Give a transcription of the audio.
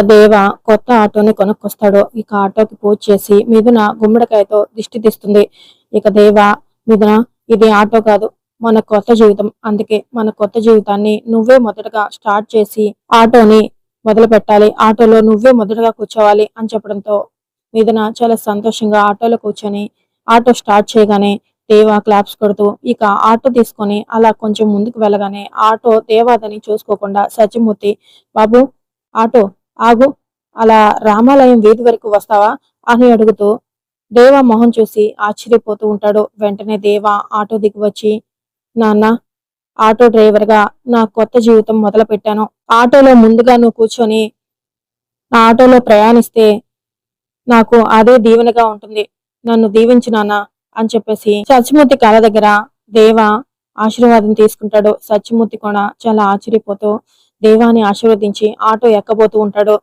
ఇక దేవ కొత్త ఆటోని కొనుక్కొస్తాడు ఇక ఆటోకి పూజ చేసి మిథున గుమ్మడికాయతో దిష్టి తీస్తుంది. ఇక దేవ మిథున ఇది ఆటో కాదు మన కొత్త జీవితం. అందుకే మన కొత్త జీవితాన్ని నువ్వే మొదటగా స్టార్ట్ చేసి ఆటోని మొదలు పెట్టాలి ఆటోలో నువ్వే మొదటగా కూర్చోవాలి అని చెప్పడంతో మిథున చాలా సంతోషంగా ఆటోలో కూర్చొని ఆటో స్టార్ట్ చేయగానే దేవా క్లాప్స్ కొడుతూ ఇక ఆటో తీసుకొని అలా కొంచెం ముందుకు వెళ్ళగానే ఆటో దేవాదని చూసుకోకుండా సత్యమూర్తి బాబు ఆటో ఆగు. అలా రామాలయం వీధి వరకు వస్తావా? అని అడుగుతూ దేవా మొహం చూసి ఆశ్చర్యపోతూ ఉంటాడు. వెంటనే దేవా ఆటో దిగి వచ్చి నాన్న ఆటో డ్రైవర్గా నా కొత్త జీవితం మొదలు పెట్టాను ఆటోలో ముందుగా నువ్వు కూర్చొని నా ఆటోలో ప్రయాణిస్తే నాకు అదే దీవెనగా ఉంటుంది. నన్ను దీవించు నాన్న అని చెప్పేసి సత్యమూర్తి కళ దగ్గర దేవ ఆశీర్వాదం తీసుకుంటాడు. సత్యమూర్తి కూడా చాలా ఆశ్చర్యపోతూ దేవాన్ని ఆశీర్వదించి ఆటో ఎక్కబోతూ ఉంటాడు.